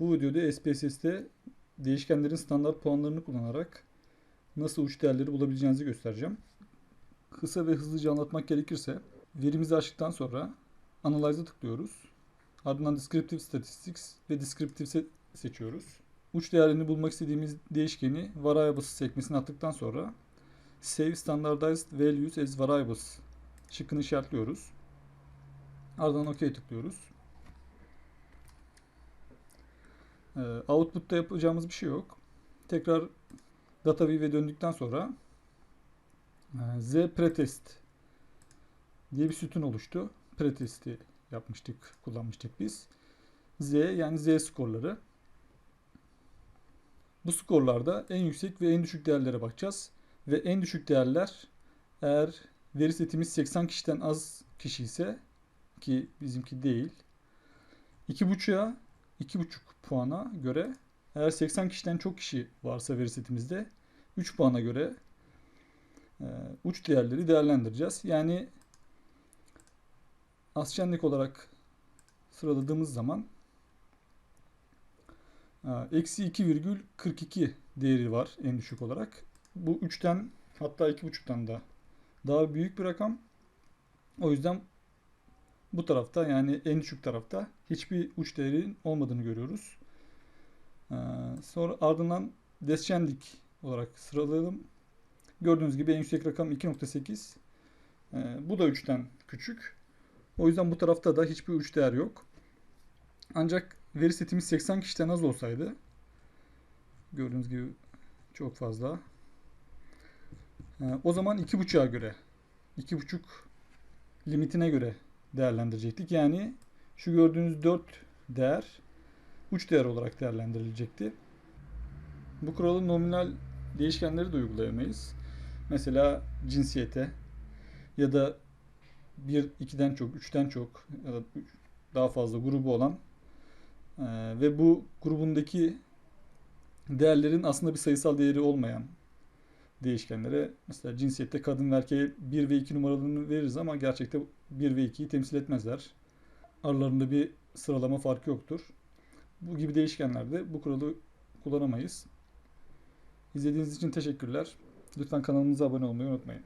Bu videoda SPSS'te değişkenlerin standart puanlarını kullanarak nasıl uç değerleri bulabileceğinizi göstereceğim. Kısa ve hızlıca anlatmak gerekirse verimizi açtıktan sonra Analyze'a tıklıyoruz. Ardından Descriptive Statistics ve Descriptive se- seçiyoruz. Uç değerini bulmak istediğimiz değişkeni variables sekmesine attıktan sonra Save Standardized Values as Variables şıkkını işaretliyoruz. Ardından OK tıklıyoruz. Ee, Output'ta yapacağımız bir şey yok. Tekrar data view'e döndükten sonra e, Z pretest diye bir sütun oluştu. Pretest'i yapmıştık, kullanmıştık biz. Z yani Z skorları. Bu skorlarda en yüksek ve en düşük değerlere bakacağız. Ve en düşük değerler eğer veri setimiz 80 kişiden az kişi ise ki bizimki değil 2.5'a 2.5 puana göre eğer 80 kişiden çok kişi varsa veri setimizde 3 puana göre e, uç değerleri değerlendireceğiz. Yani ascendik olarak sıraladığımız zaman e, eksi 2,42 değeri var en düşük olarak. Bu 3'ten hatta 2.5'tan da daha büyük bir rakam. O yüzden bu tarafta yani en düşük tarafta hiçbir uç değerin olmadığını görüyoruz. Ee, sonra ardından descending olarak sıralayalım. Gördüğünüz gibi en yüksek rakam 2.8. Ee, bu da 3'ten küçük. O yüzden bu tarafta da hiçbir uç değer yok. Ancak veri setimiz 80 kişiden az olsaydı gördüğünüz gibi çok fazla. Ee, o zaman 2.5'a göre 2.5 limitine göre değerlendirecektik. Yani şu gördüğünüz 4 değer uç değer olarak değerlendirilecekti. Bu kuralı nominal değişkenleri de uygulayamayız. Mesela cinsiyete ya da 1, 2'den çok, 3'ten çok ya da daha fazla grubu olan ve bu grubundaki değerlerin aslında bir sayısal değeri olmayan değişkenlere mesela cinsiyette kadın ve erkeğe 1 ve 2 numaralarını veririz ama gerçekte 1 ve 2'yi temsil etmezler. Aralarında bir sıralama farkı yoktur. Bu gibi değişkenlerde bu kuralı kullanamayız. İzlediğiniz için teşekkürler. Lütfen kanalımıza abone olmayı unutmayın.